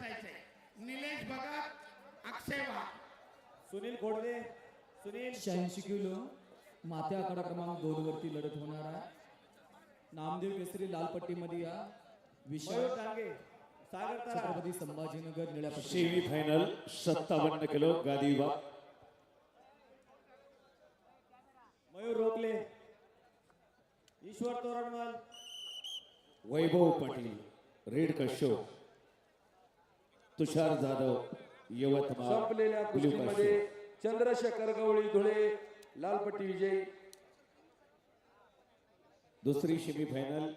जायचंय निलेश भगत अक्षय वाघ सुनील खोडदे सुनील. शहाऐंशी किलो माथ्या आकडा क्रमांक दोन वरती लढत होणार आहे. नामदेव केसरी लाल पट्टीमध्ये या विशाल मयूर टांगे सागर तरा. छत्रपती संभाजीनगर निळ्या पट्टी सेमी फायनल सत्तावन्न किलो गादी विभाग मयूर रोकले ईश्वर तोरणमल वैभव पाटील रेड कशो तुषार जाधव यवतमाळ संपलेल्या कुस्तीमध्ये. चंद्रशेखर गवळी धुळे लालपट्टी विजयी. दुसरी सेमी फायनल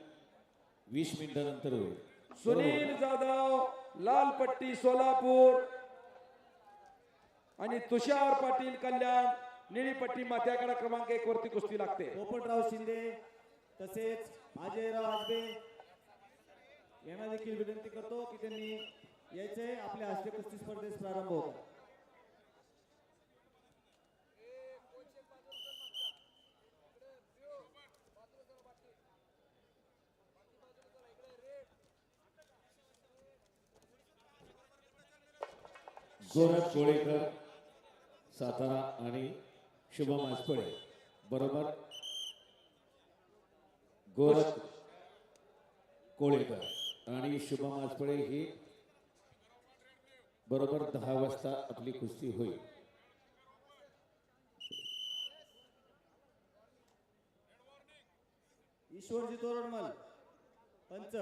वीस मिनिटानंतर होईल. सुनील जाधव लालपट्टी सोलापूर. आणि तुषार पाटील कल्याण निळीपट्टी माथ्याकडा क्रमांक एक वरती कुस्ती लागते. पोपटराव शिंदे तसेच अजयराव आजबे यांना देखील विनंती करतो की त्यांनी यायचे आपल्या हस्ते कुस्ती स्पर्धेस प्रारंभ होता. गोरख कोळेकर सातारा आणि शुभम आसपळे बरोबर? गोरख कोळेकर आणि शुभम आसपळे ही बरोबर दहा वाजता आपली कुस्ती होईल. ईश्वरजी तोरणमल पंच.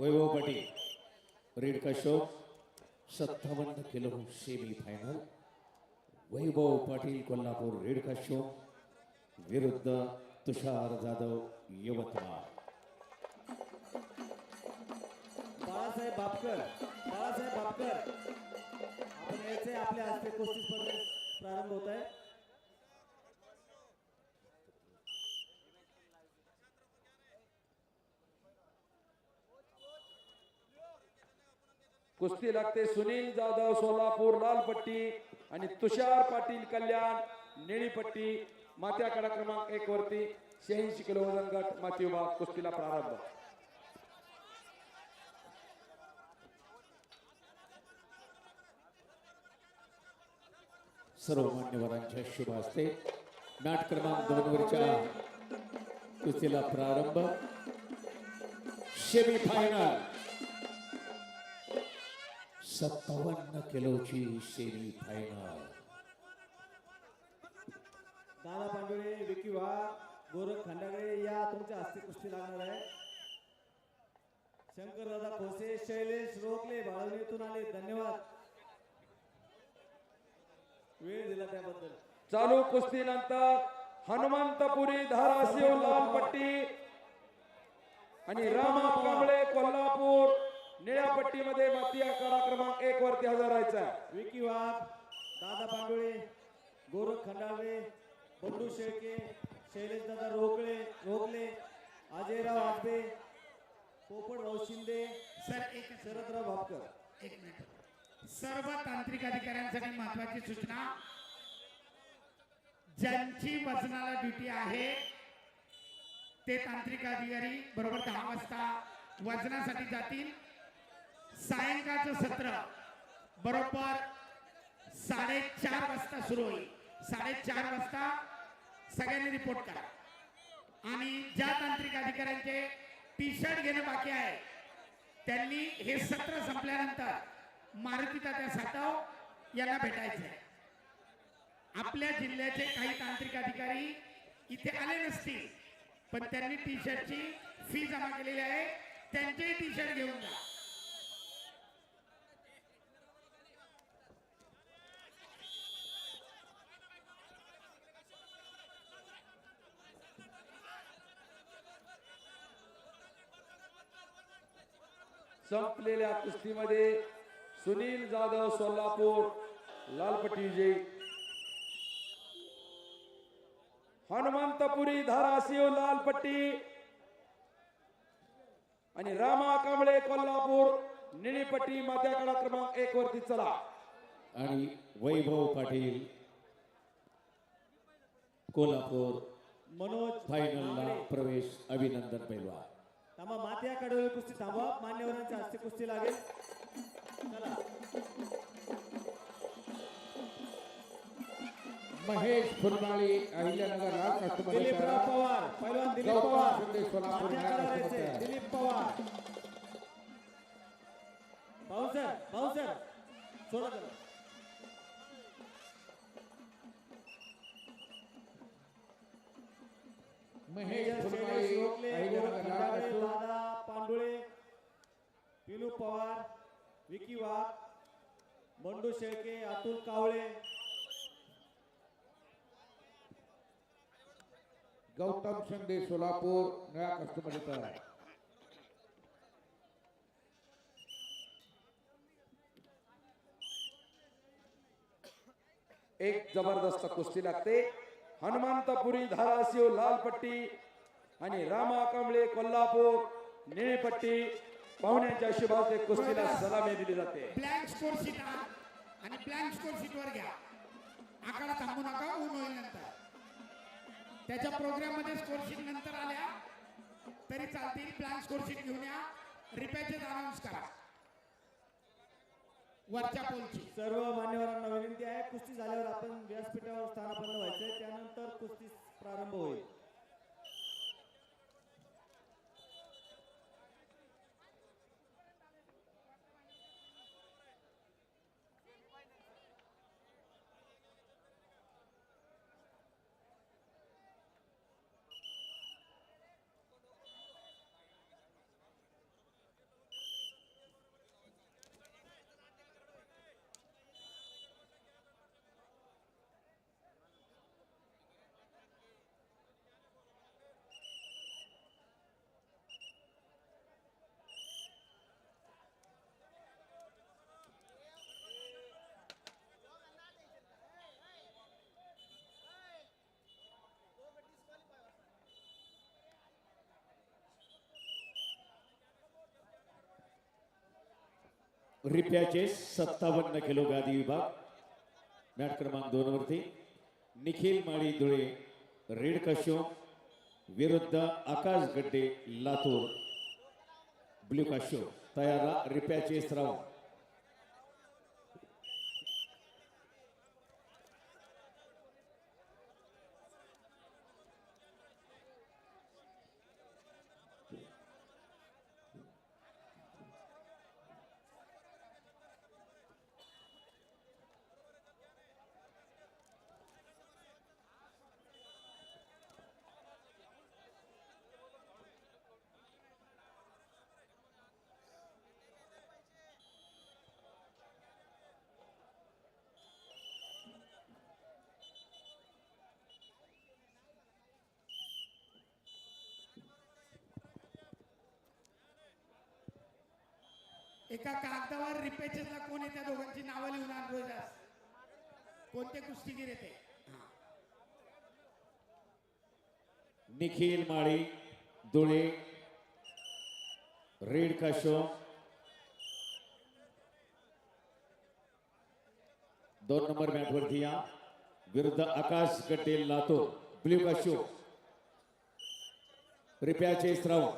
वैभव पाटील. रेड कशो सत्तावन्न kilo semi final Vaibhav Patil Kolhapur red कशो विरुद्ध तुषार जाधव यवतमाळ. बाळासाहेब बापकर. बाळासाहेब बापकर आपण यायचे आपल्या हस्ते कुस्ती स्पर्धेस प्रारंभ होत आहे. कुस्ती लागते सुनील जाधव सोलापूर लालपट्टी आणि तुषार पाटील कल्याण निळीपट्टी मात्याकडा क्रमांक एक वरती शहाऐंशी किलो वजन गट माती विभाग कुस्तीला प्रारंभ. सर्व मान्यवरांच्या शुभ असते नाट क्रमांक दोन वरच्या कुस्तीला प्रारंभ. सेमी फायनल सत्तावन्न किलोची सेमी फायनल दादा पांडुळे विकी वाघ गोरख खंडागळे या तुमच्या हस्ते कुस्ती लागणार आहे. शंकर दादा खोसे शैलेश रोखले बाळवणीतून आले. धन्यवाद. वेळ दिला त्याबद्दल. चालू कुस्तीनंतर हनुमंतपुरी धाराशिव लालपट्टी आणि रामा कांबळे कोल्हापूर निळ्या पट्टीमध्ये माती आकडा क्रमांक एक वरती हजर राहायचा. विकी वाघ दादा पांडुळे गोरख खंडागळे बंडू शेळके शैलेश दादा रोकळे रोकले अजयराव आजबे पोपटराव शिंदे सर एक शरदराव भापकर. एक मिनिट. सर्व तांत्रिक अधिकाऱ्यांसाठी महत्वाची सूचना. ज्यांची वजनाला ड्युटी आहे ते तांत्रिक अधिकारी बरोबर दहा वाजता वजनासाठी जातील. सायंकाळचं सत्र बरोबर साडेचार वाजता सुरू होईल. साडेचार वाजता सगळ्यांनी रिपोर्ट करा. आणि ज्या तांत्रिक अधिकाऱ्यांचे टी शर्ट घेणं बाकी आहे त्यांनी हे सत्र संपल्यानंतर मारुती तात्या सातव यांना भेटायचं आहे आपल्या जिल्ह्याचे काही तांत्रिक अधिकारी इथे आले नसतील पण त्यांनी टी शर्टची फी जमा केलेली आहे. त्यांचेही टी शर्ट घेऊन जा. संपलेल्या कुस्तीमध्ये सुनील जाधव सोलापूर लालपट्टी विजयी हनुमंतपुरी धाराशिव लालपट्टी. आणि रामा कांबळे कोल्हापूर. निळीपट्टी मात्याकडा क्रमांक एक वरती चला. आणि वैभव पाटील कोल्हापूर. मनोज फायनलला प्रवेश अभिनंदन पैलवान. थांबा माती आखाड्यावर कुस्ती थांबवा मान्यवरांच्या हस्ते कुस्ती लागेल. महेश फुलमाळी अहिल्यानगर लाल कस्टमर दिलीपराव पवार पैलवान दिलीप पवार. शिंदे, सोलापूर. दिलीप पवार. बाउन्सर बाउन्सर सोडा त्याला. महेश विक्की वाघ बंडू शेळके अतुल कावळे गौतम शिंदे सोलापूर नया कस्टमर इथं आहे. एक जबरदस्त कुस्ती लागते. हनुमंतपुरी धाराशिव लाल पट्टी आणि रामा कांबळे कोल्हापूर निळी पट्टी. पाहुण्यांच्या शुभाचे कुस्तीला सलामी दिली जाते. ब्लँक स्कोर शीट आणा आणि ब्लँक स्कोर शीट वर घ्या. आकडा थांबू नका ऊन होईल नंतर. त्याच्या प्रोग्राममध्ये स्कोर शीट नंतर आल्या तरी चालतील. ब्लँक स्कोर शीट घेऊन या. रिपॅचेस अनाऊन्स करा. वरच्या पोलची. सर्व मान्यवरांना विनंती आहे कुस्ती झाल्यावर आपण व्यासपीठावर स्थानापन्न व्हायचे त्यानंतर कुस्ती प्रारंभ होईल. रिप्याचे सत्तावन्न किलो गादी विभाग. मॅट क्रमांक दोन वरती. निखिल माळी धुळे रेड कशो विरुद्ध आकाश गड्डे लातूर. ब्ल्यू काशो तयारा रिप्याचे स्राव एका कागदावर रिपॅचेसला कोण आहे त्या दोघांची नावं लिहून आण रोजास कोणते कुस्तीगीर येते निखिल माळी धुळे रेड काशो. दोन नंबर मॅटवरती या. विरुद्ध आकाश कटेल लातो ब्ल्यू काशो. रिप्याचे स्राव